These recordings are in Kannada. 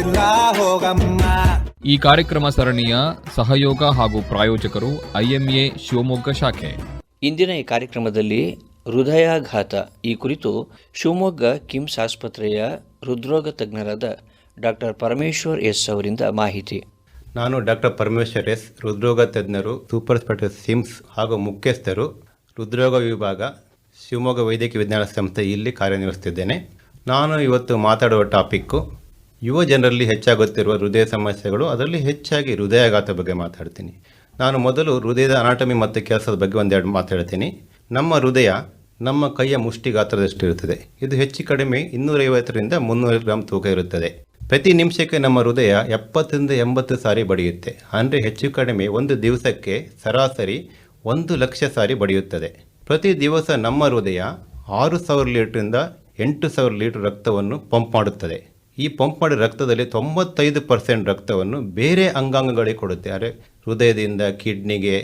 ಗೊತ್ತಿಲ್ಲ ಹೋಗಮ್ಮ ಈ ಕಾರ್ಯಕ್ರಮ ಸರಣಿಯ ಸಹಯೋಗ ಹಾಗೂ ಪ್ರಾಯೋಜಕರು ಐಎಂಎ ಶಿವಮೊಗ್ಗ ಶಾಖೆ. ಇಂದಿನ ಈ ಕಾರ್ಯಕ್ರಮದಲ್ಲಿ ಹೃದಯಾಘಾತ. ಈ ಕುರಿತು ಶಿವಮೊಗ್ಗ ಕಿಮ್ಸ್ ಆಸ್ಪತ್ರೆಯ ಹೃದ್ರೋಗ ತಜ್ಞರಾದ ಡಾಕ್ಟರ್ ಪರಮೇಶ್ವರ್ ಎಸ್ ಅವರಿಂದ ಮಾಹಿತಿ. ನಾನು ಡಾಕ್ಟರ್ ಪರಮೇಶ್ವರ್ ಎಸ್ ಹೃದ್ರೋಗ ತಜ್ಞರು ಸೂಪರ್ ಸ್ಪೆಷಲ್ ಸಿಮ್ಸ್ ಹಾಗೂ ಮುಖ್ಯಸ್ಥರು ಹೃದ್ರೋಗ ವಿಭಾಗ ಶಿವಮೊಗ್ಗ ವೈದ್ಯಕೀಯ ವಿಜ್ಞಾನ ಸಂಸ್ಥೆ ಇಲ್ಲಿ ಕಾರ್ಯನಿರ್ವಹಿಸುತ್ತಿದ್ದೇನೆ. ನಾನು ಇವತ್ತು ಮಾತಾಡುವ ಟಾಪಿಕ್ಕು ಯುವ ಜನರಲ್ಲಿ ಹೆಚ್ಚಾಗುತ್ತಿರುವ ಹೃದಯ ಸಮಸ್ಯೆಗಳು, ಅದರಲ್ಲಿ ಹೆಚ್ಚಾಗಿ ಹೃದಯಾಘಾತ ಬಗ್ಗೆ ಮಾತಾಡ್ತೀನಿ. ನಾನು ಮೊದಲು ಹೃದಯದ ಅನಾಟಮಿ ಮತ್ತು ಕೆಲಸದ ಬಗ್ಗೆ ಒಂದೆರಡು ಮಾತಾಡ್ತೀನಿ. ನಮ್ಮ ಹೃದಯ ನಮ್ಮ ಕೈಯ ಮುಷ್ಟಿ ಗಾತ್ರದಷ್ಟು ಇರುತ್ತದೆ ಇದು ಹೆಚ್ಚು ಕಡಿಮೆ ಇನ್ನೂರೈವತ್ತರಿಂದ ಮುನ್ನೂರು ಗ್ರಾಮ್ ತೂಕ ಇರುತ್ತದೆ. ಪ್ರತಿ ನಿಮಿಷಕ್ಕೆ ನಮ್ಮ ಹೃದಯ ಎಪ್ಪತ್ತರಿಂದ ಎಂಬತ್ತು ಸಾರಿ ಬಡಿಯುತ್ತೆ. ಅಂದರೆ ಹೆಚ್ಚು ಕಡಿಮೆ ಒಂದು ದಿವಸಕ್ಕೆ ಸರಾಸರಿ ಒಂದು ಲಕ್ಷ ಸಾರಿ ಬಡಿಯುತ್ತದೆ. ಪ್ರತಿ ದಿವಸ ನಮ್ಮ ಹೃದಯ ಆರು ಸಾವಿರ ಲೀಟ್ರಿಂದ ಎಂಟು ಸಾವಿರ ಲೀಟರ್ ರಕ್ತವನ್ನು ಪಂಪ್ ಮಾಡುತ್ತದೆ. ಈ ಪಂಪ್ ಮಾಡಿದ ರಕ್ತದಲ್ಲಿ ತೊಂಬತ್ತೈದು ಪರ್ಸೆಂಟ್ ರಕ್ತವನ್ನು ಬೇರೆ ಅಂಗಾಂಗಗಳಿಗೆ ಕೊಡುತ್ತೆ. ಅಂದರೆ ಹೃದಯದಿಂದ ಕಿಡ್ನಿಗೆ,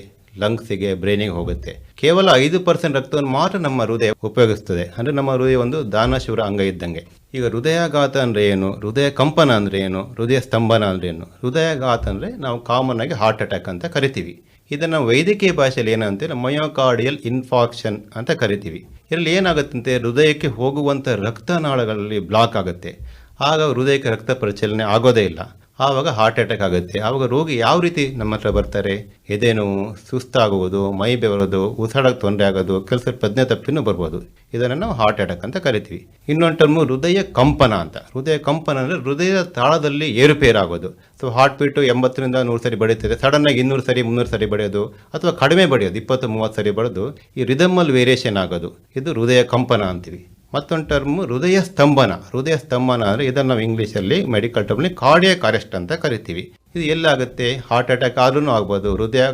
ಲಂಗ್ಸಿಗೆ, ಬ್ರೈನಿಗೆ ಹೋಗುತ್ತೆ. ಕೇವಲ ಐದು ಪರ್ಸೆಂಟ್ ರಕ್ತವನ್ನು ಮಾತ್ರ ನಮ್ಮ ಹೃದಯ ಉಪಯೋಗಿಸ್ತದೆ. ಅಂದರೆ ನಮ್ಮ ಹೃದಯ ಒಂದು ದಾನಶೂರ ಅಂಗ ಇದ್ದಂಗೆ. ಈಗ ಹೃದಯಾಘಾತ ಅಂದರೆ ಏನು? ಹೃದಯ ಕಂಪನ ಅಂದರೆ ಏನು? ಹೃದಯ ಸ್ತಂಭನ ಅಂದರೆ ಏನು? ಹೃದಯಾಘಾತ ಅಂದರೆ ನಾವು ಕಾಮನ್ ಆಗಿ ಹಾರ್ಟ್ ಅಟ್ಯಾಕ್ ಅಂತ ಕರಿತೀವಿ. ಇದನ್ನು ವೈದ್ಯಕೀಯ ಭಾಷೆಯಲ್ಲಿ ಏನಂತೇಳಿ ಮಯೋಕಾರ್ಡಿಯಲ್ ಇನ್ಫಾಕ್ಷನ್ ಅಂತ ಕರಿತೀವಿ. ಇದರಲ್ಲಿ ಏನಾಗುತ್ತಂತೆ? ಹೃದಯಕ್ಕೆ ಹೋಗುವಂಥ ರಕ್ತನಾಳಗಳಲ್ಲಿ ಬ್ಲಾಕ್ ಆಗುತ್ತೆ. ಆಗ ಹೃದಯಕ್ಕೆ ರಕ್ತ ಪರಿಚಲನೆ ಆಗೋದೇ ಇಲ್ಲ. ಆವಾಗ ಹಾರ್ಟ್ ಅಟ್ಯಾಕ್ ಆಗುತ್ತೆ. ಆವಾಗ ರೋಗಿ ಯಾವ ರೀತಿ ನಮ್ಮ ಹತ್ರ ಬರ್ತಾರೆ? ಎದೆನೋವು ಸುಸ್ತಾಗುವುದು, ಮೈ ಬೆವರೋದು ಉಸಿರಾಡಕ್ಕೆ ತೊಂದರೆ ಆಗೋದು, ಕೆಲಸ ಪ್ರಜ್ಞೆ ತಪ್ಪಿನೂ ಬರ್ಬೋದು. ಇದನ್ನು ನಾವು ಹಾರ್ಟ್ ಅಟ್ಯಾಕ್ ಅಂತ ಕರಿತೀವಿ. ಇನ್ನೊಂದು ಟರ್ಮು ಹೃದಯ ಕಂಪನ ಅಂತ. ಹೃದಯ ಕಂಪನ ಅಂದರೆ ಹೃದಯದ ತಾಳದಲ್ಲಿ ಏರುಪೇರಾಗೋದು. ಸೊ ಹಾರ್ಟ್ ಬೀಟು ಎಂಬತ್ತರಿಂದ ನೂರು ಸರಿ ಬಡಿಯುತ್ತದೆ ಸಡನ್ನಾಗಿ ಇನ್ನೂರು ಸರಿ, ಮುನ್ನೂರು ಸರಿ ಬಡಿಯೋದು, ಅಥವಾ ಕಡಿಮೆ ಬಡಿಯೋದು, ಇಪ್ಪತ್ತು, ಮೂವತ್ತು ಸರಿ ಬಡಿದು ಈ ರಿದಮಲ್ ವೇರಿಯೇಷನ್ ಆಗೋದು. ಇದು ಹೃದಯ ಕಂಪನ ಅಂತೀವಿ. ಮತ್ತೊಂದು ಟರ್ಮು ಹೃದಯ ಸ್ತಂಭನ. ಹೃದಯ ಸ್ತಂಭನ ಅಂದರೆ ಇದನ್ನು ನಾವು ಇಂಗ್ಲೀಷಲ್ಲಿ ಮೆಡಿಕಲ್ ಟರ್ಮ್ಲಿ ಕಾರ್ಡಿಯಾಕ್ ಅರೆಸ್ಟ್ ಅಂತ ಕರಿತೀವಿ. ಇದು ಎಲ್ಲಾಗುತ್ತೆ? ಹಾರ್ಟ್ ಅಟ್ಯಾಕ್ ಆದ್ರೂ ಆಗ್ಬೋದು. ಹೃದಯ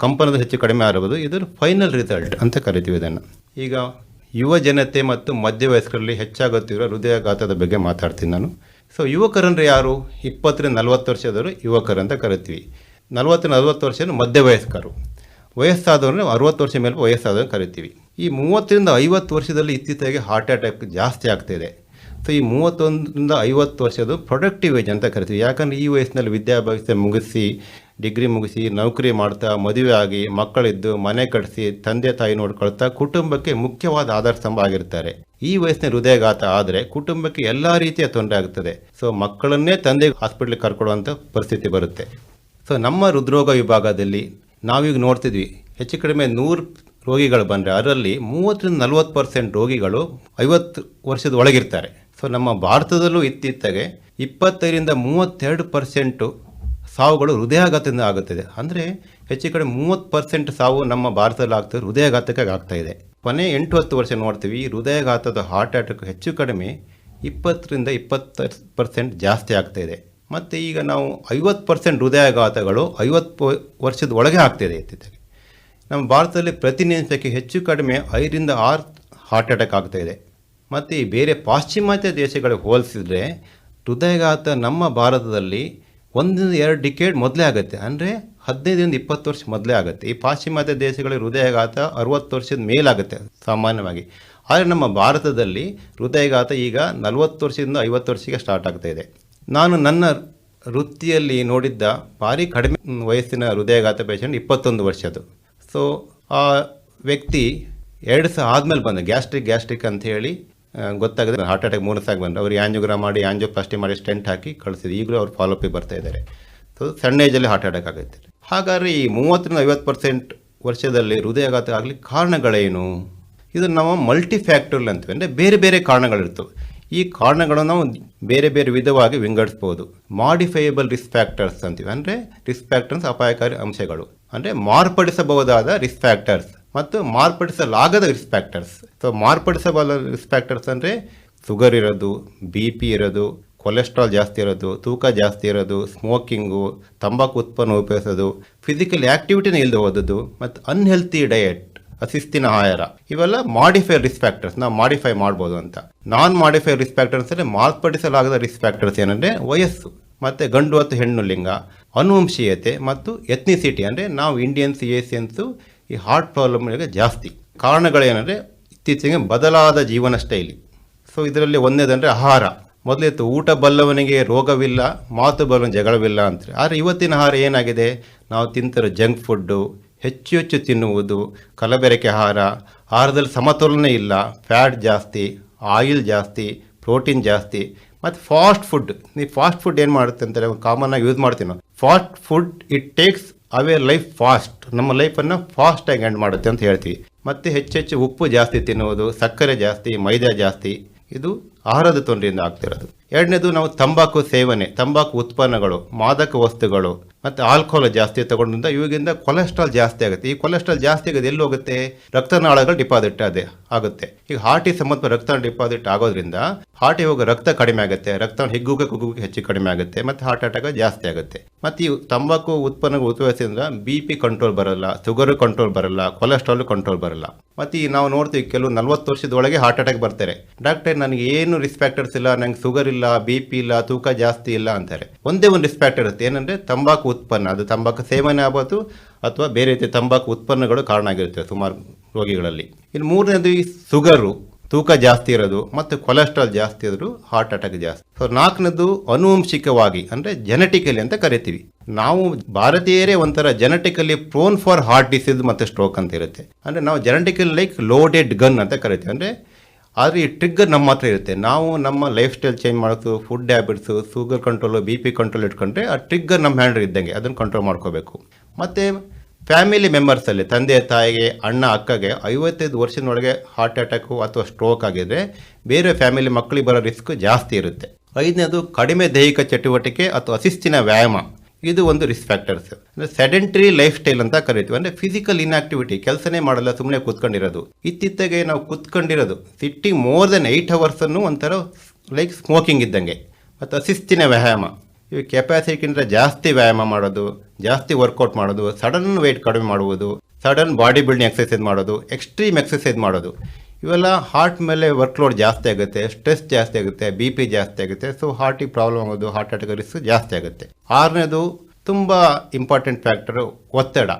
ಕಂಪನದ ಹೆಚ್ಚು ಕಡಿಮೆ ಆಗ್ಬೋದು. ಇದರ ಫೈನಲ್ ರಿಸಲ್ಟ್ ಅಂತ ಕರಿತೀವಿ ಇದನ್ನು. ಈಗ ಯುವ ಜನತೆ ಮತ್ತು ಮಧ್ಯವಯಸ್ಕರಲ್ಲಿ ಹೆಚ್ಚಾಗುತ್ತಿರುವ ಹೃದಯಾಘಾತದ ಬಗ್ಗೆ ಮಾತಾಡ್ತೀನಿ ನಾನು. ಸೊ ಯುವಕರಂದರೆ ಯಾರು? ಇಪ್ಪತ್ತರಿಂದ ನಲವತ್ತು ವರ್ಷದವರು ಯುವಕರು ಅಂತ ಕರಿತೀವಿ. ನಲವತ್ತು ನಲವತ್ತು ವರ್ಷ ಮಧ್ಯವಯಸ್ಕರು. ವಯಸ್ಸಾದವ್ರನ್ನ ಅರವತ್ತು ವರ್ಷ ಮೇಲೆ ವಯಸ್ಸಾದವರು ಕರಿತೀವಿ. ಈ ಮೂವತ್ತರಿಂದ ಐವತ್ತು ವರ್ಷದಲ್ಲಿ ಇತ್ತೀಚೆಗೆ ಹಾರ್ಟ್ ಅಟ್ಯಾಕ್ ಜಾಸ್ತಿ ಆಗ್ತಿದೆ ಸೊ ಈ ಮೂವತ್ತೊಂದರಿಂದ ಐವತ್ತು ವರ್ಷದ್ದು ಪ್ರೊಡಕ್ಟಿವ್ ಏಜ್ ಅಂತ ಕರಿತೀವಿ. ಯಾಕಂದರೆ ಈ ವಯಸ್ಸಿನಲ್ಲಿ ವಿದ್ಯಾಭ್ಯಾಸ ಮುಗಿಸಿ ಡಿಗ್ರಿ ಮುಗಿಸಿ, ನೌಕರಿ ಮಾಡ್ತಾ, ಮದುವೆ ಆಗಿ, ಮಕ್ಕಳಿದ್ದು, ಮನೆ ಕಟ್ಟಿಸಿ ತಂದೆ ತಾಯಿ ನೋಡ್ಕೊಳ್ತಾ ಕುಟುಂಬಕ್ಕೆ ಮುಖ್ಯವಾದ ಆಧಾರ ಸ್ತಂಭ ಆಗಿರ್ತಾರೆ. ಈ ವಯಸ್ಸಿನ ಹೃದಯಘಾತ ಆದರೆ ಕುಟುಂಬಕ್ಕೆ ಎಲ್ಲ ರೀತಿಯ ತೊಂದರೆ ಆಗ್ತದೆ. ಸೊ ಮಕ್ಕಳನ್ನೇ ತಂದೆ ಹಾಸ್ಪಿಟ್ಲಿಗೆ ಕರ್ಕೊಡುವಂಥ ಪರಿಸ್ಥಿತಿ ಬರುತ್ತೆ. ಸೊ ನಮ್ಮ ಹೃದ್ರೋಗ ವಿಭಾಗದಲ್ಲಿ ನಾವೀಗ ನೋಡ್ತಿದ್ವಿ, ಹೆಚ್ಚು ಕಡಿಮೆ ನೂರು ರೋಗಿಗಳು ಬಂದರೆ ಅದರಲ್ಲಿ ಮೂವತ್ತರಿಂದ ನಲವತ್ತು ಪರ್ಸೆಂಟ್ ರೋಗಿಗಳು ಐವತ್ತು ವರ್ಷದ ಒಳಗಿರ್ತಾರೆ. ಸೊ ನಮ್ಮ ಭಾರತದಲ್ಲೂ ಇತ್ತಿತ್ತಾಗೆ ಇಪ್ಪತ್ತೈದರಿಂದ ಮೂವತ್ತೆರಡು ಪರ್ಸೆಂಟು ಸಾವುಗಳು ಹೃದಯಾಘಾತದಿಂದ ಆಗುತ್ತದೆ. ಅಂದರೆ ಹೆಚ್ಚು ಕಡೆ ಮೂವತ್ತು ಪರ್ಸೆಂಟ್ ಸಾವು ನಮ್ಮ ಭಾರತದಲ್ಲಿ ಆಗ್ತದೆ ಹೃದಯಾಘಾತಕ್ಕೆ ಆಗ್ತಾ ಇದೆ. ಕೊನೆ ಎಂಟು ಹತ್ತು ವರ್ಷ ನೋಡ್ತೀವಿ, ಹೃದಯಾಘಾತದ ಹಾರ್ಟ್ ಅಟ್ಯಾಕ್ ಹೆಚ್ಚು ಕಡಿಮೆ ಇಪ್ಪತ್ತರಿಂದ ಇಪ್ಪತ್ತು ಪರ್ಸೆಂಟ್ ಜಾಸ್ತಿ ಆಗ್ತಾ ಇದೆ. ಮತ್ತು ಈಗ ನಾವು ಐವತ್ತು ಪರ್ಸೆಂಟ್ ಹೃದಯಾಘಾತಗಳು ಐವತ್ತು ವರ್ಷದ ಒಳಗೆ ಆಗ್ತಿದೆ ಇತ್ತೀಚೆಗೆ ನಮ್ಮ ಭಾರತದಲ್ಲಿ ಪ್ರತಿ ನಿಮಿಷಕ್ಕೆ ಹೆಚ್ಚು ಕಡಿಮೆ ಐದರಿಂದ ಆರು ಹಾರ್ಟ್ ಅಟ್ಯಾಕ್ ಆಗ್ತಾ ಇದೆ. ಮತ್ತು ಈ ಬೇರೆ ಪಾಶ್ಚಿಮಾತ್ಯ ದೇಶಗಳಿಗೆ ಹೋಲಿಸಿದ್ರೆ ಹೃದಯಘಾತ ನಮ್ಮ ಭಾರತದಲ್ಲಿ ಒಂದರಿಂದ ಎರಡು ಡಿಕೇಡ್ ಮೊದಲೇ ಆಗುತ್ತೆ. ಅಂದರೆ ಹದಿನೈದರಿಂದ ಇಪ್ಪತ್ತು ವರ್ಷ ಮೊದಲೇ ಆಗುತ್ತೆ. ಈ ಪಾಶ್ಚಿಮಾತ್ಯ ದೇಶಗಳ ಹೃದಯಘಾತ ಅರುವತ್ತು ವರ್ಷದ ಮೇಲಾಗುತ್ತೆ ಸಾಮಾನ್ಯವಾಗಿ. ಆದರೆ ನಮ್ಮ ಭಾರತದಲ್ಲಿ ಹೃದಯಘಾತ ಈಗ ನಲವತ್ತು ವರ್ಷದಿಂದ ಐವತ್ತು ವರ್ಷಕ್ಕೆ ಸ್ಟಾರ್ಟ್ ಆಗ್ತಾ ಇದೆ. ನಾನು ನನ್ನ ವೃತ್ತಿಯಲ್ಲಿ ನೋಡಿದ್ದ ಭಾರಿ ಕಡಿಮೆ ವಯಸ್ಸಿನ ಹೃದಯಘಾತ ಪೇಷಂಟ್ ಇಪ್ಪತ್ತೊಂದು ವರ್ಷದ್ದು. ಸೊ ಆ ವ್ಯಕ್ತಿ ಎರಡು ಸಹ ಆದಮೇಲೆ ಬಂದ, ಗ್ಯಾಸ್ಟ್ರಿಕ್ ಗ್ಯಾಸ್ಟ್ರಿಕ್ ಅಂತ ಹೇಳಿ ಗೊತ್ತಾಗದೆ. ಹಾರ್ಟ್ ಅಟ್ಯಾಕ್ ಮೂರು ಸಾಗಿ ಬಂದರು ಅವ್ರು ಆ್ಯಂಜೋಗ್ರಾಮ್ ಮಾಡಿ ಆ್ಯಂಜೋಪ್ಲಾಸ್ಟಿ ಮಾಡಿ ಸ್ಟೆಂಟ್ ಹಾಕಿ ಕಳಿಸಿದ್ರು. ಈಗಲೂ ಅವ್ರು ಫಾಲೋಪಿಗೆ ಬರ್ತಾ ಇದ್ದಾರೆ. ಸೊ ಸಣ್ಣ ಏಜಲ್ಲಿ ಹಾರ್ಟ್ ಅಟ್ಯಾಕ್ ಆಗುತ್ತೆ ಹಾಗಾದ್ರೆ ಈ ಮೂವತ್ತರಿಂದ ಐವತ್ತು ಪರ್ಸೆಂಟ್ ವರ್ಷದಲ್ಲಿ ಹೃದಯಾಘಾತ ಆಗಲಿ ಕಾರಣಗಳೇನು? ಇದು ನಾವು ಮಲ್ಟಿ ಫ್ಯಾಕ್ಟರ್ಲ್ ಅಂತೀವಿ. ಅಂದರೆ ಬೇರೆ ಬೇರೆ ಕಾರಣಗಳಿರ್ತವೆ. ಈ ಕಾರಣಗಳನ್ನು ನಾವು ಬೇರೆ ಬೇರೆ ವಿಧವಾಗಿ ವಿಂಗಡಿಸ್ಬೋದು. ಮಾಡಿಫೈಯಬಲ್ ರಿಸ್ಕ್ ಫ್ಯಾಕ್ಟರ್ಸ್ ಅಂತೀವಿ. ಅಂದರೆ ರಿಸ್ಕ್ ಫ್ಯಾಕ್ಟರ್ಸ್ ಅಪಾಯಕಾರಿ ಅಂಶಗಳು. ಅಂದರೆ ಮಾರ್ಪಡಿಸಬಹುದಾದ ರಿಸ್ಕ್ ಫ್ಯಾಕ್ಟರ್ಸ್ ಮತ್ತು ಮಾರ್ಪಡಿಸಲಾಗದ ರಿಸ್ಕ್ ಫ್ಯಾಕ್ಟರ್ಸ್ ಸೊ ಮಾರ್ಪಡಿಸಬಲ್ಲ ರಿಸ್ಕ್ ಫ್ಯಾಕ್ಟರ್ಸ್ ಅಂದರೆ ಶುಗರ್ ಇರೋದು ಬಿ ಪಿ ಇರೋದು ಕೊಲೆಸ್ಟ್ರಾಲ್ ಜಾಸ್ತಿ ಇರೋದು, ತೂಕ ಜಾಸ್ತಿ ಇರೋದು ಸ್ಮೋಕಿಂಗು ತಂಬಾಕು ಉತ್ಪನ್ನ ಉಪಯೋಗಿಸೋದು ಫಿಸಿಕಲ್ ಆ್ಯಕ್ಟಿವಿಟಿನ ಇಲ್ಲದೆ ಹೋದದ್ದು, ಮತ್ತು ಅನ್ಹೆಲ್ತಿ ಡಯೆಟ್ ಅಸಿಸ್ತಿನ ಆಹಾರ, ಇವೆಲ್ಲ ಮಾಡಿಫೈ ರಿಸ್ಕ್ ಫ್ಯಾಕ್ಟರ್ಸ್ ನಾವು ಮಾಡಿಫೈ ಮಾಡ್ಬೋದು ಅಂತ. ನಾನ್ ಮಾಡಿಫೈ ರಿಸ್ಕ್ ಫ್ಯಾಕ್ಟರ್ಸ್ ಅಂದರೆ ಮಾರ್ಪಡಿಸಲಾಗದ ರಿಸ್ಕ್ ಫ್ಯಾಕ್ಟರ್ಸ್ ಏನಂದರೆ ವಯಸ್ಸು. ಮತ್ತು ಗಂಡು ಮತ್ತು ಹೆಣ್ಣು ಲಿಂಗ, ಅನುವಂಶೀಯತೆ ಮತ್ತು ಎತ್ನಿಸಿಟಿ ಅಂದರೆ ನಾವು ಇಂಡಿಯನ್ಸ್ ಏಷಿಯನ್ಸು ಈ ಹಾರ್ಟ್ ಪ್ರಾಬ್ಲಮ್ಗಳಿಗೆ ಜಾಸ್ತಿ. ಕಾರಣಗಳೇನೆಂದರೆ ಇತ್ತೀಚೆಗೆ ಬದಲಾದ ಜೀವನ ಶೈಲಿ. ಸೊ ಇದರಲ್ಲಿ ಒಂದೇದಂದರೆ ಆಹಾರ. ಮೊದಲಿತ್ತು ಊಟ ಬಲ್ಲವನಿಗೆ ರೋಗವಿಲ್ಲ, ಮಾತು ಬಲ್ಲವನ ಜಗಳವಿಲ್ಲ ಅಂತಾರೆ. ಆದರೆ ಇವತ್ತಿನ ಆಹಾರ ಏನಾಗಿದೆ? ನಾವು ತಿಂತಿರೋ ಜಂಕ್ ಫುಡ್ಡು ಹೆಚ್ಚು ಹೆಚ್ಚು ತಿನ್ನುವುದು, ಕಲಬೆರಕೆ ಆಹಾರ, ಆಹಾರದಲ್ಲಿ ಸಮತೋಲನ ಇಲ್ಲ ಫ್ಯಾಟ್ ಜಾಸ್ತಿ ಆಯಿಲ್ ಜಾಸ್ತಿ ಪ್ರೋಟೀನ್ ಜಾಸ್ತಿ ಮತ್ತು ಫಾಸ್ಟ್ ಫುಡ್ ನೀವು ಫಾಸ್ಟ್ ಫುಡ್ ಏನು ಮಾಡುತ್ತೆ ಅಂತಾರೆ ಕಾಮನ್ ಆಗಿ ಯೂಸ್ ಮಾಡ್ತೀವಿ ನಾವು fast food it takes away life fast ನಮ್ಮ ಲೈಫನ್ನು ಫಾಸ್ಟಾಗಿ ಎಂಡ್ ಮಾಡುತ್ತೆ ಅಂತ ಹೇಳ್ತೀವಿ. ಮತ್ತು ಹೆಚ್ಚೆಚ್ಚು ಉಪ್ಪು ಜಾಸ್ತಿ ತಿನ್ನುವುದು, ಸಕ್ಕರೆ ಜಾಸ್ತಿ, ಮೈದಾ ಜಾಸ್ತಿ. ಇದು ಆಹಾರದ ತೊಂದರೆಯಿಂದ ಆಗ್ತಿರೋದು. ಎರಡನೇದು ನಾವು ತಂಬಾಕು ಸೇವನೆ, ತಂಬಾಕು ಉತ್ಪನ್ನಗಳು, ಮಾದಕ ವಸ್ತುಗಳು ಮತ್ತು ಆಲ್ಕೋಹಾಲ್ ಜಾಸ್ತಿ ತಗೊಂಡ್ರಿಂದ ಇವಾಗಿಂದ ಕೊಲೆಸ್ಟ್ರಾಲ್ ಜಾಸ್ತಿ ಆಗುತ್ತೆ. ಈ ಕೊಲೆಸ್ಟ್ರಾಲ್ ಜಾಸ್ತಿ ಆಗೋದು ಎಲ್ಲಿ ಹೋಗುತ್ತೆ? ರಕ್ತನಾಳಗಳು ಡಿಪಾಸಿಟ್ ಅದೇ ಆಗುತ್ತೆ. ಈಗ ಹಾರ್ಟಿಗೆ ಸಂಬಂಧ ರಕ್ತ ಡಿಪಾಸಿಟ್ ಆಗೋದ್ರಿಂದ ಹಾರ್ಟಿಗೆ ಹೋಗೋ ರಕ್ತ ಕಡಿಮೆ ಆಗುತ್ತೆ. ರಕ್ತ ಹಿಗ್ಗುಗೆ ಕುಗ್ಗುಗೆ ಹೆಚ್ಚು ಕಡಿಮೆ ಆಗುತ್ತೆ ಮತ್ತು ಹಾರ್ಟ್ ಅಟ್ಯಾಕ್ ಜಾಸ್ತಿ ಆಗುತ್ತೆ. ಮತ್ತು ಈ ತಂಬಾಕು ಉತ್ಪನ್ನಗಳು ಉಪಯೋಗಿಸಿದ್ರೆ ಬಿ ಪಿ ಕಂಟ್ರೋಲ್ ಬರಲ್ಲ, ಶುಗರ್ ಕಂಟ್ರೋಲ್ ಬರಲ್ಲ, ಕೊಲೆಸ್ಟ್ರಾಲ್ ಕಂಟ್ರೋಲ್ ಬರಲ್ಲ. ಮತ್ತು ಈ ನಾವು ನೋಡ್ತೀವಿ ಕೆಲವು ನಲ್ವತ್ತು ವರ್ಷದೊಳಗೆ ಹಾರ್ಟ್ ಅಟ್ಯಾಕ್ ಬರ್ತಾರೆ. ಡಾಕ್ಟರ್, ನನಗೆ ಏನು ರಿಸ್ಕ್ ಫ್ಯಾಕ್ಟರ್ಸ್ ಇಲ್ಲ, ನಂಗೆ ಶುಗರ್ ಇಲ್ಲ ಬಿ ಪಿ ಇಲ್ಲ, ತೂಕ ಜಾಸ್ತಿ ಇಲ್ಲ ಅಂತಾರೆ. ಒಂದೇ ಒಂದು ರಿಸ್ಕ್ ಫ್ಯಾಕ್ಟರ್ ಇರುತ್ತೆ. ಏನಂದ್ರೆ ತಂಬಾಕು ಉತ್ಪನ್ನ, ಅದು ತಂಬಾಕು ಸೇವನೆ ಆಗೋದು ಅಥವಾ ಬೇರೆ ರೀತಿಯ ತಂಬಾಕು ಉತ್ಪನ್ನಗಳು ಕಾರಣ ಆಗಿರುತ್ತೆ ಸುಮಾರು ರೋಗಿಗಳಲ್ಲಿ. ಇನ್ನು ಮೂರನೇದು ಈ ಶುಗರು ತೂಕ ಜಾಸ್ತಿ ಇರೋದು ಮತ್ತು ಕೊಲೆಸ್ಟ್ರಾಲ್ ಜಾಸ್ತಿ ಇದ್ರು ಹಾರ್ಟ್ ಅಟ್ಯಾಕ್ ಜಾಸ್ತಿ. ಸೊ ನಾಲ್ಕನೇದು ಅನುವಂಶಿಕವಾಗಿ ಅಂದರೆ ಜೆನೆಟಿಕಲಿ ಅಂತ ಕರಿತೀವಿ. ನಾವು ಭಾರತೀಯರೇ ಒಂಥರ genetically prone for heart disease ಮತ್ತು ಸ್ಟ್ರೋಕ್ ಅಂತ ಇರುತ್ತೆ. ಅಂದರೆ ನಾವು ಜೆನೆಟಿಕಲಿ ಲೈಕ್ ಲೋಡೆಡ್ ಗನ್ ಅಂತ ಕರಿತೀವಿ. ಅಂದರೆ ಆದರೆ ಈ ಟ್ರಿಗ್ಗರ್ ನಮ್ಮ ಹತ್ರ ಇರುತ್ತೆ. ನಾವು ನಮ್ಮ ಲೈಫ್ ಸ್ಟೈಲ್ ಚೇಂಜ್ ಮಾಡೋದು food habits sugar control B P control ಇಟ್ಕೊಂಡ್ರೆ ಆ ಟ್ರಿಗ್ಗರ್ ನಮ್ಮ ಹ್ಯಾಂಡ್ರ್ ಇದ್ದಂಗೆ, ಅದನ್ನು ಕಂಟ್ರೋಲ್ ಮಾಡ್ಕೋಬೇಕು. ಮತ್ತು ಫ್ಯಾಮಿಲಿ ಮೆಂಬರ್ಸಲ್ಲಿ ತಂದೆ, ತಾಯಿಗೆ, ಅಣ್ಣ, ಅಕ್ಕಗೆ ಐವತ್ತೈದು ವರ್ಷದೊಳಗೆ ಹಾರ್ಟ್ ಅಟ್ಯಾಕು ಅಥವಾ ಸ್ಟ್ರೋಕ್ ಆಗಿದ್ರೆ ಬೇರೆ ಫ್ಯಾಮಿಲಿ ಮಕ್ಕಳಿಗೆ ಬರೋ ರಿಸ್ಕ್ ಜಾಸ್ತಿ ಇರುತ್ತೆ. ಐದನೇದು ಕಡಿಮೆ ದೈಹಿಕ ಚಟುವಟಿಕೆ ಅಥವಾ ಅಶಿಸ್ತಿನ ವ್ಯಾಯಾಮ. ಇದು ಒಂದು ರಿಸ್ಕ್ ಫ್ಯಾಕ್ಟರ್ಸ್ ಅಂದರೆ ಸೆಡೆಂಟ್ರಿ ಲೈಫ್ ಸ್ಟೈಲ್ ಅಂತ ಕರಿತೀವಿ. ಅಂದರೆ ಫಿಸಿಕಲ್ ಇನ್ಆಕ್ಟಿವಿಟಿ ಕೆಲಸನೇ ಮಾಡಲ್ಲ ಸುಮ್ಮನೆ ಕೂತ್ಕೊಂಡಿರೋದು. ಇತ್ತಿತ್ತಗೆ ನಾವು ಕೂತ್ಕೊಂಡಿರೋದು. ಸಿಟ್ಟಿ ಮೋರ್ ದೆನ್ ಏಯ್ಟ್ ಅವರ್ಸನ್ನು ಒಂಥರ ಲೈಕ್ ಸ್ಮೋಕಿಂಗ್ ಇದ್ದಂಗೆ. ಮತ್ತು ಶಿಸ್ತಿನ ವ್ಯಾಯಾಮ. ಇವು ಕೆಪಾಸಿಟಿಗಿಂತ ಜಾಸ್ತಿ ವ್ಯಾಯಾಮ ಮಾಡೋದು, ಜಾಸ್ತಿ ವರ್ಕೌಟ್ ಮಾಡೋದು ಸಡನ್ ವೆಯ್ಟ್ ಕಡಿಮೆ ಮಾಡುವುದು ಸಡನ್ ಬಾಡಿ ಬಿಲ್ಡಿಂಗ್ ಎಕ್ಸಸೈಸ್ ಮಾಡೋದು ಎಕ್ಸ್ಟ್ರೀಮ್ ಎಕ್ಸಸೈಸ್ ಮಾಡೋದು. ಇವೆಲ್ಲ ಹಾರ್ಟ್ ಮೇಲೆ ವರ್ಕ್ಲೋಡ್ ಜಾಸ್ತಿ ಆಗುತ್ತೆ ಸ್ಟ್ರೆಸ್ ಜಾಸ್ತಿ ಆಗುತ್ತೆ ಬಿ ಪಿ ಜಾಸ್ತಿ ಆಗುತ್ತೆ ಸೊ ಹಾರ್ಟಿಗೆ ಪ್ರಾಬ್ಲಮ್ ಆಗೋದು ಹಾರ್ಟ್ ಅಟ್ಯಾಕ್ ರಿಸ್ಕ್ ಜಾಸ್ತಿ ಆಗುತ್ತೆ. ಆರನೇದು ತುಂಬ ಇಂಪಾರ್ಟೆಂಟ್ ಫ್ಯಾಕ್ಟರು ಒತ್ತಡ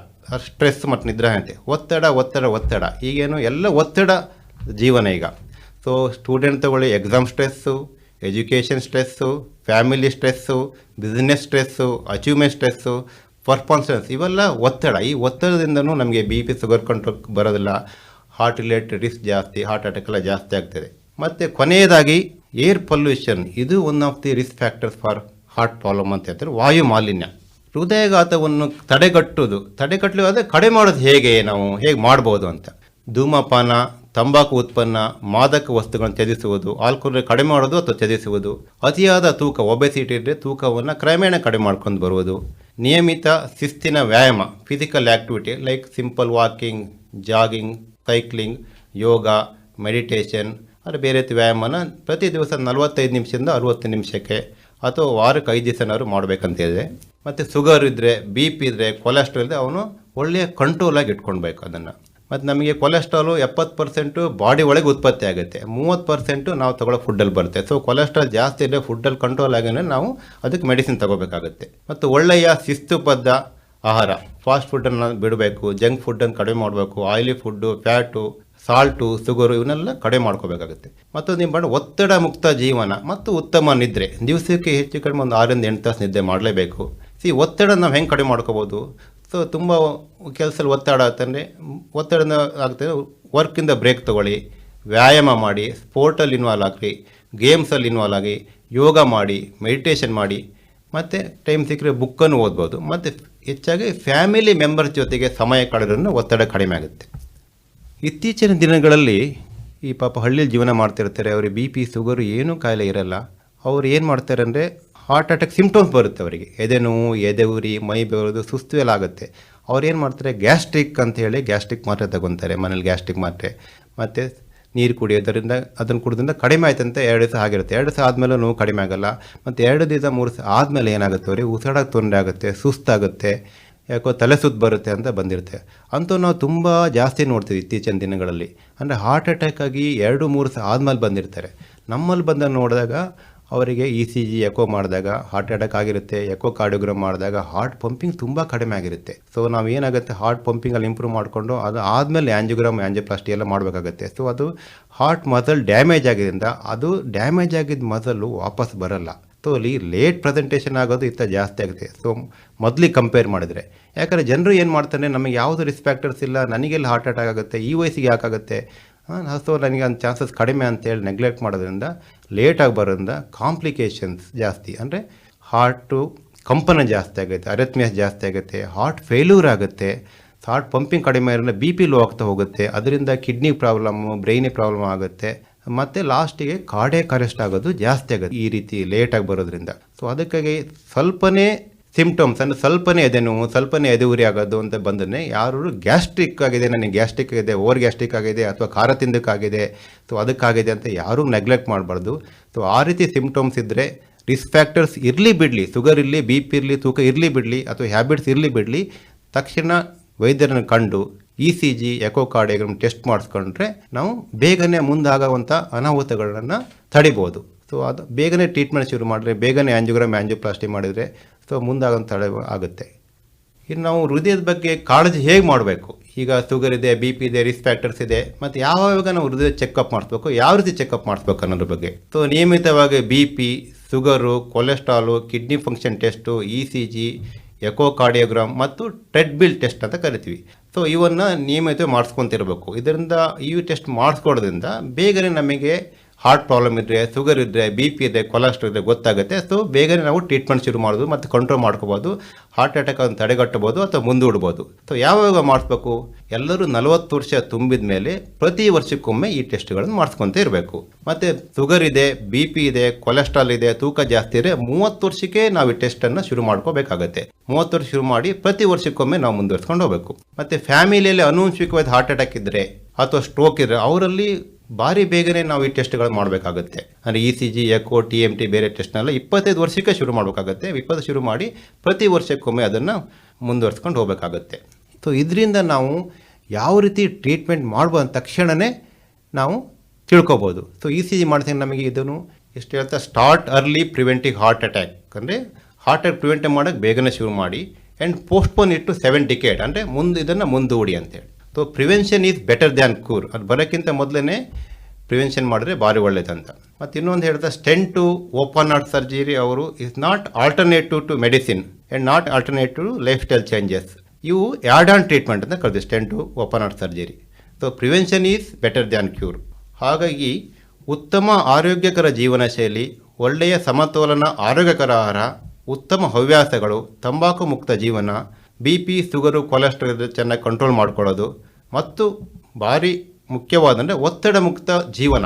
ಸ್ಟ್ರೆಸ್ ಮತ್ತು ನಿದ್ರಾಹೀನತೆ ಒತ್ತಡ ಒತ್ತಡ ಒತ್ತಡ. ಈಗೇನು ಎಲ್ಲ ಒತ್ತಡ ಜೀವನ ಈಗ. ಸೊ ಸ್ಟೂಡೆಂಟ್ ತಗೊಳ್ಳಿ exam stress education stress family stress business stress achievement stress performance ಇವೆಲ್ಲ ಒತ್ತಡ. ಈ ಒತ್ತಡದಿಂದನೂ ನಮಗೆ ಬಿ ಪಿ ಸುಗರ್ ಕಂಟ್ರೋಲ್ ಬರೋದಿಲ್ಲ. ಹಾರ್ಟ್ ರಿಲೇಟೆಡ್ ರಿಸ್ಕ್ ಜಾಸ್ತಿ ಹಾರ್ಟ್ ಅಟ್ಯಾಕ್ ಎಲ್ಲ ಜಾಸ್ತಿ ಆಗ್ತದೆ. ಮತ್ತು ಕೊನೆಯದಾಗಿ ಏರ್ ಪೊಲ್ಯೂಷನ್ ಇದು one of the risk factors for heart problem ಅಂತ ಹೇಳ್ತಾರೆ. ವಾಯು ಮಾಲಿನ್ಯ. ಹೃದಯಘಾತವನ್ನು ತಡೆಗಟ್ಟುವುದು, ತಡೆಗಟ್ಟಲು ಆದರೆ ಕಡಿಮೆ ಮಾಡೋದು ಹೇಗೆ ನಾವು, ಹೇಗೆ ಮಾಡ್ಬೋದು ಅಂತ. ಧೂಮಪಾನ, ತಂಬಾಕು ಉತ್ಪನ್ನ, ಮಾದಕ ವಸ್ತುಗಳನ್ನು ತ್ಯಜಿಸುವುದು ಆಲ್ಕೋಹಾಲ್ ಕಡಿಮೆ ಮಾಡೋದು ಅಥವಾ ತ್ಯಜಿಸುವುದು, ಅತಿಯಾದ ತೂಕ ಒಬೆಸಿಟಿ ಇದ್ದರೆ ತೂಕವನ್ನು ಕ್ರಮೇಣ ಕಡಿಮೆ ಮಾಡ್ಕೊಂಡು ಬರುವುದು. ನಿಯಮಿತ ಶಿಸ್ತಿನ ವ್ಯಾಯಾಮ physical activity like simple walking jogging cycling yoga meditation ಅಂದರೆ ಬೇರೆ ವ್ಯಾಯಾಮನ ಪ್ರತಿ ದಿವಸ ನಲವತ್ತೈದು ನಿಮಿಷದಿಂದ ಅರುವತ್ತು ನಿಮಿಷಕ್ಕೆ ಅಥವಾ ವಾರಕ್ಕೆ ಐದು ದಿವಸನಾದ್ರು ಮಾಡಬೇಕಂತಿದೆ ಮತ್ತು ಸುಗರ್ ಇದ್ದರೆ ಬಿ ಪಿ ಇದ್ದರೆ ಕೊಲೆಸ್ಟ್ರಾಲ್ ಇದ್ದರೆ ಅವನು ಒಳ್ಳೆಯ ಕಂಟ್ರೋಲಾಗಿ ಇಟ್ಕೊಳ್ಬೇಕು ಅದನ್ನು. ಮತ್ತು ನಮಗೆ ಕೊಲೆಸ್ಟ್ರಾಲು ಎಪ್ಪತ್ತು ಪರ್ಸೆಂಟು ಬಾಡಿ ಒಳಗೆ ಉತ್ಪತ್ತಿ ಆಗುತ್ತೆ. ಮೂವತ್ತು ಪರ್ಸೆಂಟು ನಾವು ತಗೊಳ್ಳೋ ಫುಡ್ಡಲ್ಲಿ ಬರುತ್ತೆ. ಸೊ ಕೊಲೆಸ್ಟ್ರಾಲ್ ಜಾಸ್ತಿ ಇದ್ದರೆ ಫುಡ್ಡಲ್ಲಿ ಕಂಟ್ರೋಲ್ ಆಗಿದ್ರೆ ನಾವು ಅದಕ್ಕೆ ಮೆಡಿಸಿನ್ ತಗೋಬೇಕಾಗುತ್ತೆ. ಮತ್ತು ಒಳ್ಳೆಯ ಶಿಸ್ತುಬದ್ಧ ಆಹಾರ. ಫಾಸ್ಟ್ ಫುಡ್ಡನ್ನು ಬಿಡಬೇಕು ಜಂಕ್ ಫುಡ್ಡನ್ನು ಕಡಿಮೆ ಮಾಡಬೇಕು oily food fat salt sugar ಇವನ್ನೆಲ್ಲ ಕಡಿಮೆ ಮಾಡ್ಕೋಬೇಕಾಗುತ್ತೆ. ಮತ್ತು ನಿಮ್ಮ ಒತ್ತಡ ಮುಕ್ತ ಜೀವನ ಮತ್ತು ಉತ್ತಮ ನಿದ್ರೆ. ದಿವಸಕ್ಕೆ ಹೆಚ್ಚು ಕಡಿಮೆ ಒಂದು ಆರರಿಂದ ಎಂಟು ತಾಸು ನಿದ್ದೆ ಮಾಡಲೇಬೇಕು. ಸಿ ಒತ್ತಡ ನಾವು ಹೆಂಗೆ ಕಡಿಮೆ ಮಾಡ್ಕೋಬೋದು? ಸೊ ತುಂಬ ಕೆಲಸದಲ್ಲಿ ಒತ್ತಡ ಆಗ್ತಂದರೆ ಒತ್ತಡ ಆಗ್ತದೆ ವರ್ಕಿಂದ ಬ್ರೇಕ್ ತೊಗೊಳ್ಳಿ, ವ್ಯಾಯಾಮ ಮಾಡಿ ಸ್ಪೋರ್ಟಲ್ಲಿ ಇನ್ವಾಲ್ವ್ ಆಗಿರಿ ಗೇಮ್ಸಲ್ಲಿ ಇನ್ವಾಲ್ವ್ ಆಗಿ ಯೋಗ ಮಾಡಿ ಮೆಡಿಟೇಷನ್ ಮಾಡಿ ಮತ್ತು ಟೈಮ್ ಸಿಕ್ಕರೆ ಬುಕ್ಕನ್ನು ಓದ್ಬೋದು. ಮತ್ತು ಹೆಚ್ಚಾಗಿ ಫ್ಯಾಮಿಲಿ ಮೆಂಬರ್ಸ್ ಜೊತೆಗೆ ಸಮಯ ಕಳೆದ್ರೂ ಒತ್ತಡ ಕಡಿಮೆ ಆಗುತ್ತೆ. ಇತ್ತೀಚಿನ ದಿನಗಳಲ್ಲಿ ಈ ಪಾಪ ಹಳ್ಳಿಯಲ್ಲಿ ಜೀವನ ಮಾಡ್ತಿರ್ತಾರೆ. ಅವ್ರಿಗೆ ಬಿ ಪಿ ಶುಗರು ಏನೂ ಕಾಯಿಲೆ ಇರಲ್ಲ. ಅವ್ರು ಏನು ಮಾಡ್ತಾರೆ ಅಂದರೆ ಹಾರ್ಟ್ ಅಟ್ಯಾಕ್ ಸಿಂಪ್ಟಮ್ಸ್ ಬರುತ್ತೆ ಅವರಿಗೆ. ಎದೆ ನೋವು ಎದೆ ಉರಿ, ಮೈ ಬೆವರೋದು, ಸುಸ್ತು ಎಲ್ಲ ಆಗುತ್ತೆ. ಅವ್ರು ಏನು ಮಾಡ್ತಾರೆ? ಗ್ಯಾಸ್ಟ್ರಿಕ್ ಅಂತ ಹೇಳಿ ಗ್ಯಾಸ್ಟ್ರಿಕ್ ಮಾತ್ರೆ ತಗೊತಾರೆ. ಮನೇಲಿ ಗ್ಯಾಸ್ಟ್ರಿಕ್ ಮಾತ್ರೆ. ಮತ್ತು ನೀರು ಕುಡಿಯೋದರಿಂದ ಅದನ್ನು ಕುಡಿದ್ರಿಂದ ಕಡಿಮೆ ಆಯ್ತಂತೆ ಎರಡು ದಿವಸ ಆಗಿರುತ್ತೆ. ಎರಡು ದಿವಸ ಆದಮೇಲೆ ನೋವು ಕಡಿಮೆ ಆಗಲ್ಲ. ಮತ್ತು ಎರಡು ದಿವಸ, ಮೂರು ದಿವಸ ಆದಮೇಲೆ ಏನಾಗುತ್ತೆ ಅವ್ರಿಗೆ? ಉಸಿರಾಡೋಕೆ ತೊಂದರೆ ಆಗುತ್ತೆ, ಸುಸ್ತಾಗುತ್ತೆ, ಯಾಕೋ ತಲೆ ಸುತ್ತು ಬರುತ್ತೆ ಅಂತ ಬಂದಿರುತ್ತೆ. ಅಂತೂ ನಾವು ತುಂಬ ಜಾಸ್ತಿ ನೋಡ್ತೀವಿ ಇತ್ತೀಚಿನ ದಿನಗಳಲ್ಲಿ. ಅಂದರೆ ಹಾರ್ಟ್ ಅಟ್ಯಾಕ್ ಆಗಿ ಎರಡು, ಮೂರು ಸಹ ಆದಮೇಲೆ ಬಂದಿರ್ತಾರೆ. ನಮ್ಮಲ್ಲಿ ಬಂದ ನೋಡಿದಾಗ ಅವರಿಗೆ ಇ ಸಿ ಜಿ ಎಕೋ ಮಾಡಿದಾಗ ಹಾರ್ಟ್ ಅಟ್ಯಾಕ್ ಆಗಿರುತ್ತೆ ಎಕೋ ಕಾರ್ಡಿಯೋಗ್ರಾಮ್ ಮಾಡಿದಾಗ ಹಾರ್ಟ್ ಪಂಪಿಂಗ್ ತುಂಬ ಕಡಿಮೆ ಆಗಿರುತ್ತೆ. ಸೊ ನಾವು ಏನಾಗುತ್ತೆ? ಹಾರ್ಟ್ ಪಂಪಿಂಗಲ್ಲಿ ಇಂಪ್ರೂವ್ ಮಾಡಿಕೊಂಡು ಅದು ಆದಮೇಲೆ ಆ್ಯಂಜಿಯೋಗ್ರಾಮ್ ಆ್ಯಂಜಿಯೋಪ್ಲಾಸ್ಟಿ ಎಲ್ಲ ಮಾಡಬೇಕಾಗುತ್ತೆ. ಸೊ ಅದು ಹಾರ್ಟ್ ಮಸಲ್ ಡ್ಯಾಮೇಜ್ ಆಗಿದ್ದರಿಂದ ಅದು ಡ್ಯಾಮೇಜ್ ಆಗಿದ್ದ ಮಸಲು ವಾಪಸ್ ಬರಲ್ಲ. ಸೊ ಅಲ್ಲಿ ಲೇಟ್ ಪ್ರೆಸೆಂಟೇಷನ್ ಆಗೋದು ಇತ್ತ ಜಾಸ್ತಿ ಆಗುತ್ತೆ. ಸೊ ಮೊದಲಿಗೆ ಕಂಪೇರ್ ಮಾಡಿದರೆ. ಯಾಕಂದರೆ ಜನರು ಏನು ಮಾಡ್ತಾರೆ? ನಮಗೆ ಯಾವುದು ರಿಸ್ಕ್ ಫ್ಯಾಕ್ಟರ್ಸ್ ಇಲ್ಲ, ನನಗೆಲ್ಲ ಹಾರ್ಟ್ ಅಟ್ಯಾಕ್ ಆಗುತ್ತೆ, ಈ ವಯಸ್ಸಿಗೆ ಯಾಕಾಗುತ್ತೆ? ಸೊ ನನಗೆ ಒಂದು ಚಾನ್ಸಸ್ ಕಡಿಮೆ ಅಂತೇಳಿ ನೆಗ್ಲೆಕ್ಟ್ ಮಾಡೋದ್ರಿಂದ ಲೇಟಾಗಿ ಬರೋದ್ರಿಂದ ಕಾಂಪ್ಲಿಕೇಶನ್ಸ್ ಜಾಸ್ತಿ. ಅಂದರೆ ಹಾರ್ಟು ಕಂಪನ ಜಾಸ್ತಿ ಆಗುತ್ತೆ ಅರೆತ್ಮಿಯಸ್ ಜಾಸ್ತಿ ಆಗುತ್ತೆ ಹಾರ್ಟ್ ಫೇಲ್ಯೂರ್ ಆಗುತ್ತೆ ಹಾರ್ಟ್ ಪಂಪಿಂಗ್ ಕಡಿಮೆ ಇರೋದ್ರಿಂದ ಬಿ ಪಿ ಲೋ ಆಗ್ತಾ ಹೋಗುತ್ತೆ, ಅದರಿಂದ ಕಿಡ್ನಿ ಪ್ರಾಬ್ಲಮ್ಮು ಬ್ರೈನ್ ಪ್ರಾಬ್ಲಮ್ ಆಗುತ್ತೆ, ಮತ್ತು ಲಾಸ್ಟಿಗೆ ಕಾರ್ಡೇ ಕರೆಸ್ಟ್ ಆಗೋದು ಜಾಸ್ತಿ ಆಗುತ್ತೆ ಈ ರೀತಿ ಲೇಟಾಗಿ ಬರೋದ್ರಿಂದ. ಸೊ ಅದಕ್ಕಾಗಿ ಸ್ವಲ್ಪನೇ ಸಿಮ್ಟಮ್ಸ್ ಅಂದರೆ ಸ್ವಲ್ಪನೇ ಇದೆ ನೋವು, ಸ್ವಲ್ಪನೇ ಎದೆ ಉರಿ ಆಗೋದು ಅಂತ ಬಂದರೆ ಯಾರು ಗ್ಯಾಸ್ಟ್ರಿಕ್ ಆಗಿದೆ, ನನಗೆ ಗ್ಯಾಸ್ಟ್ರಿಕ್ ಆಗಿದೆ ಓವರ್ ಗ್ಯಾಸ್ಟ್ರಿಕ್ ಆಗಿದೆ ಅಥವಾ ಖಾರ ತಿಂದಕ್ಕಾಗಿದೆ ಸೊ ಅದಕ್ಕಾಗಿದೆ ಅಂತ ಯಾರೂ ನೆಗ್ಲೆಕ್ಟ್ ಮಾಡಬಾರ್ದು. ಸೊ ಆ ರೀತಿ ಸಿಂಪ್ಟಮ್ಸ್ ಇದ್ದರೆ ರಿಸ್ಕ್ ಫ್ಯಾಕ್ಟರ್ಸ್ ಇರಲಿ ಬಿಡಲಿ ಶುಗರ್ ಇರಲಿ ಬಿ ಪಿ ಇರಲಿ, ತೂಕ ಇರಲಿ ಬಿಡಲಿ ಅಥವಾ ಹ್ಯಾಬಿಟ್ಸ್ ಇರಲಿ ಬಿಡಲಿ. ತಕ್ಷಣ ವೈದ್ಯರನ್ನು ಕಂಡು E C G echocardiogram test ಮಾಡಿಸ್ಕೊಂಡ್ರೆ ನಾವು ಬೇಗನೆ ಮುಂದಾಗುವಂಥ ಅನಾಹುತಗಳನ್ನು ತಡಿಬೋದು. ಸೊ ಅದು ಬೇಗನೆ ಟ್ರೀಟ್ಮೆಂಟ್ ಶುರು ಮಾಡಿದ್ರೆ, ಬೇಗನೆ ಆ್ಯಂಜಿಯೋಗ್ರಾಮ್ ಆ್ಯಂಜಿಯೋಪ್ಲಾಸ್ಟಿ ಮಾಡಿದರೆ ಸೊ ಮುಂದಾಗೋಂಥ ತಡೆ ಆಗುತ್ತೆ. ಇನ್ನು ನಾವು ಹೃದಯದ ಬಗ್ಗೆ ಕಾಳಜಿ ಹೇಗೆ ಮಾಡಬೇಕು? ಈಗ ಶುಗರ್ ಇದೆ ಬಿ ಪಿ ಇದೆ ರಿಸ್ಕ್ ಫ್ಯಾಕ್ಟರ್ಸ್ ಇದೆ, ಮತ್ತು ಯಾವಾಗ ನಾವು ಹೃದಯ ಚೆಕಪ್ ಮಾಡಿಸ್ಬೇಕು, ಯಾವ ರೀತಿ ಚೆಕಪ್ ಮಾಡಿಸ್ಬೇಕು ಅನ್ನೋದ್ರ ಬಗ್ಗೆ. ಸೊ ನಿಯಮಿತವಾಗಿ B P sugar cholesterol kidney function test E C G echocardiogram ಮತ್ತು ಟ್ರೆಡ್ ಬಿಲ್ ಟೆಸ್ಟ್ ಅಂತ ಕರಿತೀವಿ. ಸೊ ಇವನ್ನು ನಿಯಮಿತ ಮಾಡಿಸ್ಕೊತಿರ್ಬೇಕು. ಇದರಿಂದ ಈ ಟೆಸ್ಟ್ ಮಾಡಿಸ್ಕೊಡೋದ್ರಿಂದ ಬೇಗನೆ ನಮಗೆ ಹಾರ್ಟ್ ಪ್ರಾಬ್ಲಮ್ ಇದ್ದರೆ ಶುಗರ್ ಇದ್ದರೆ ಬಿ ಪಿ ಇದೆ ಕೊಲೆಸ್ಟ್ರಾಲ್ ಇದೆ ಗೊತ್ತಾಗುತ್ತೆ. ಸೊ ಬೇಗನೆ ನಾವು ಟ್ರೀಟ್ಮೆಂಟ್ ಶುರು ಮಾಡೋದು ಮತ್ತು ಕಂಟ್ರೋಲ್ ಮಾಡ್ಕೋಬೋದು. ಹಾರ್ಟ್ ಅಟ್ಯಾಕ್ ಅದನ್ನು ತಡೆಗಟ್ಟಬೋದು ಅಥವಾ ಮುಂದೂಡ್ಬೋದು. ಸೊ ಯಾವಾಗ ಮಾಡಿಸ್ಬೇಕು? ಎಲ್ಲರೂ ನಲವತ್ತು ವರ್ಷ ತುಂಬಿದ ಮೇಲೆ ಪ್ರತಿ ವರ್ಷಕ್ಕೊಮ್ಮೆ ಈ ಟೆಸ್ಟ್ಗಳನ್ನು ಮಾಡಿಸ್ಕೊತ ಇರಬೇಕು. ಮತ್ತು ಶುಗರ್ ಇದೆ ಬಿ ಪಿ ಇದೆ ಕೊಲೆಸ್ಟ್ರಾಲ್ ಇದೆ, ತೂಕ ಜಾಸ್ತಿ ಇದೆ ಮೂವತ್ತು ವರ್ಷಕ್ಕೆ ನಾವು ಈ ಟೆಸ್ಟನ್ನು ಶುರು ಮಾಡ್ಕೋಬೇಕಾಗತ್ತೆ. ಮೂವತ್ತು ವರ್ಷ ಶುರು ಮಾಡಿ ಪ್ರತಿ ವರ್ಷಕ್ಕೊಮ್ಮೆ ನಾವು ಮುಂದುವರ್ಸ್ಕೊಂಡು ಹೋಗಬೇಕು. ಮತ್ತು ಫ್ಯಾಮಿಲಿಯಲ್ಲಿ ಅನುವಂಶಿಕವಾದ ಹಾರ್ಟ್ ಅಟ್ಯಾಕ್ ಇದ್ದರೆ ಅಥವಾ ಸ್ಟ್ರೋಕ್ ಇದ್ದರೆ ಅವರಲ್ಲಿ ಭಾರಿ ಬೇಗನೆ ನಾವು ಈ ಟೆಸ್ಟ್ಗಳು ಮಾಡಬೇಕಾಗುತ್ತೆ. ಅಂದರೆ E C G, echo, T M T ಬೇರೆ ಟೆಸ್ಟ್ನೆಲ್ಲ ಇಪ್ಪತ್ತೈದು ವರ್ಷಕ್ಕೆ ಶುರು ಮಾಡಬೇಕಾಗುತ್ತೆ. ಇಪ್ಪತ್ತು ಶುರು ಮಾಡಿ ಪ್ರತಿ ವರ್ಷಕ್ಕೊಮ್ಮೆ ಅದನ್ನು ಮುಂದುವರ್ಸ್ಕೊಂಡು ಹೋಗಬೇಕಾಗುತ್ತೆ. ಸೊ ಇದರಿಂದ ನಾವು ಯಾವ ರೀತಿ ಟ್ರೀಟ್ಮೆಂಟ್ ಮಾಡ್ಬೋದು ತಕ್ಷಣವೇ ನಾವು ತಿಳ್ಕೊಬೋದು. ಸೊ ಇ ಸಿ ಜಿ ಮಾಡಿದಾಗ ನಮಗೆ ಇದನ್ನು ಎಷ್ಟು ಹೇಳ್ತಾ start early preventing heart attack ಅಂದರೆ ಹಾರ್ಟ್ ಅಟ್ಯಾಕ್ ಪ್ರಿವೆಂಟ್ ಮಾಡೋಕ್ಕೆ ಬೇಗನೆ ಶುರು ಮಾಡಿ and postpone it seven ticket ಅಂದರೆ ಮುಂದೆ ಇದನ್ನು ಮುಂದೂಡಿ ಅಂತೇಳಿ. So prevention is better than cure ಅದು ಬರೋಕ್ಕಿಂತ ಮೊದಲೇ ಪ್ರಿವೆನ್ಷನ್ ಮಾಡಿದ್ರೆ ಭಾರಿ ಒಳ್ಳೆಯದಂತ ಮತ್ತು ಇನ್ನೊಂದು ಹೇಳ್ದ stent to open heart surgery ಅವರು is not alternative to medicine and not alternative lifestyle changes ಇವು ಆ್ಯಡ್ ಆನ್ ಟ್ರೀಟ್ಮೆಂಟ್ ಅಂತ ಕರೆದು stent to open heart surgery so prevention is better than cure ಹಾಗಾಗಿ ಉತ್ತಮ ಆರೋಗ್ಯಕರ ಜೀವನ ಶೈಲಿ ಒಳ್ಳೆಯ ಸಮತೋಲನ, ಆರೋಗ್ಯಕರ ಆಹಾರ, ಉತ್ತಮ ಹವ್ಯಾಸಗಳು, ತಂಬಾಕು ಮುಕ್ತ ಜೀವನ ಬಿ ಪಿ ಶುಗರು ಕೊಲೆಸ್ಟ್ರಾಲ್ ಚೆನ್ನಾಗಿ ಕಂಟ್ರೋಲ್ ಮಾಡ್ಕೊಳ್ಳೋದು. ಮತ್ತು ಭಾರಿ ಮುಖ್ಯವಾದಂದರೆ ಒತ್ತಡ ಮುಕ್ತ ಜೀವನ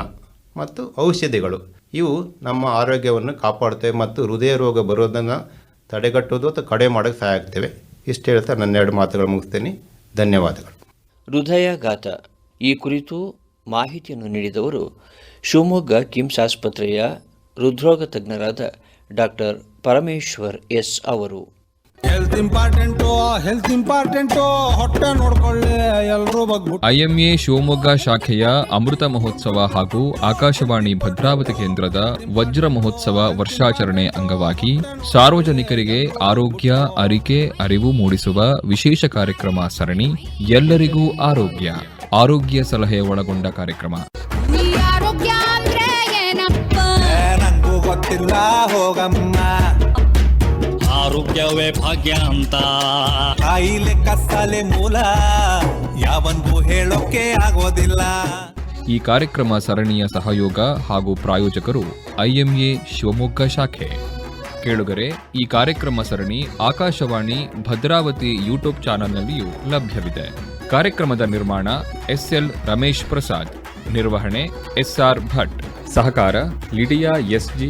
ಮತ್ತು ಔಷಧಿಗಳು. ಇವು ನಮ್ಮ ಆರೋಗ್ಯವನ್ನು ಕಾಪಾಡ್ತೇವೆ ಮತ್ತು ಹೃದಯ ರೋಗ ಬರೋದನ್ನು ತಡೆಗಟ್ಟೋದು ಅಥವಾ ಕಡೆ ಮಾಡೋಕ್ಕೆ ಸಹಾಯ ಆಗ್ತೇವೆ. ಇಷ್ಟು ಹೇಳ್ತಾ ನನ್ನ ಎರಡು ಮಾತುಗಳು ಮುಗಿಸ್ತೇನೆ. ಧನ್ಯವಾದಗಳು. ಹೃದಯಾಘಾತ. ಈ ಕುರಿತು ಮಾಹಿತಿಯನ್ನು ನೀಡಿದವರು ಶಿವಮೊಗ್ಗ ಕಿಮ್ಸ್ ಆಸ್ಪತ್ರೆಯ ಹೃದ್ರೋಗ ತಜ್ಞರಾದ ಡಾಕ್ಟರ್ ಪರಮೇಶ್ವರ್ ಎಸ್ ಅವರು. ಹೆಲ್ತ್ ಇಂಪಾರ್ಟೆಂಟು ಹೆಲ್ತ್ ಇಂಪಾರ್ಟೆಂಟು ಹೊಟ್ಟೆ ನೋಡ್ಕೊಳ್ಳಿ ಎಲ್ಲರೂ ಐಎಂಎ ಶಿವಮೊಗ್ಗ ಶಾಖೆಯ ಅಮೃತ ಮಹೋತ್ಸವ ಹಾಗೂ ಆಕಾಶವಾಣಿ ಭದ್ರಾವತಿ ಕೇಂದ್ರದ ವಜ್ರ ಮಹೋತ್ಸವ ವರ್ಷಾಚರಣೆ ಅಂಗವಾಗಿ ಸಾರ್ವಜನಿಕರಿಗೆ ಆರೋಗ್ಯ ಅರಿಕೆ ಅರಿವು ಮೂಡಿಸುವ ವಿಶೇಷ ಕಾರ್ಯಕ್ರಮ ಸರಣಿ ಎಲ್ಲರಿಗೂ ಆರೋಗ್ಯ ಆರೋಗ್ಯ ಸಲಹೆ ಒಳಗೊಂಡ ಕಾರ್ಯಕ್ರಮ. ಗೊತ್ತಿಲ್ಲ ಹೋಗಮ್ಮ. ಆರೋಗ್ಯವೇ ಭಾಗ್ಯ ಅಂತ. ಕಾಯಿಲೆ ಕಸಾಲೆ ಮೂಲ ಯಾವನ್ಗೂ ಹೇಳೋಕೆ ಆಗೋದಿಲ್ಲ. ಈ ಕಾರ್ಯಕ್ರಮ ಸರಣಿಯ ಸಹಯೋಗ ಹಾಗೂ ಪ್ರಾಯೋಜಕರು ಐಎಂಎ ಶಿವಮೊಗ್ಗ ಶಾಖೆ. ಕೇಳುಗರೆ ಈ ಕಾರ್ಯಕ್ರಮ ಸರಣಿ ಆಕಾಶವಾಣಿ ಭದ್ರಾವತಿ ಯೂಟ್ಯೂಬ್ ಚಾನೆಲ್ನಲ್ಲಿಯೂ ಲಭ್ಯವಿದೆ. ಕಾರ್ಯಕ್ರಮದ ನಿರ್ಮಾಣ ಎಸ್ಎಲ್ ರಮೇಶ್ ಪ್ರಸಾದ್. ನಿರ್ವಹಣೆ ಎಸ್ಆರ್ ಭಟ್. ಸಹಕಾರ ಲಿಡಿಯಾ ಎಸ್ಜಿ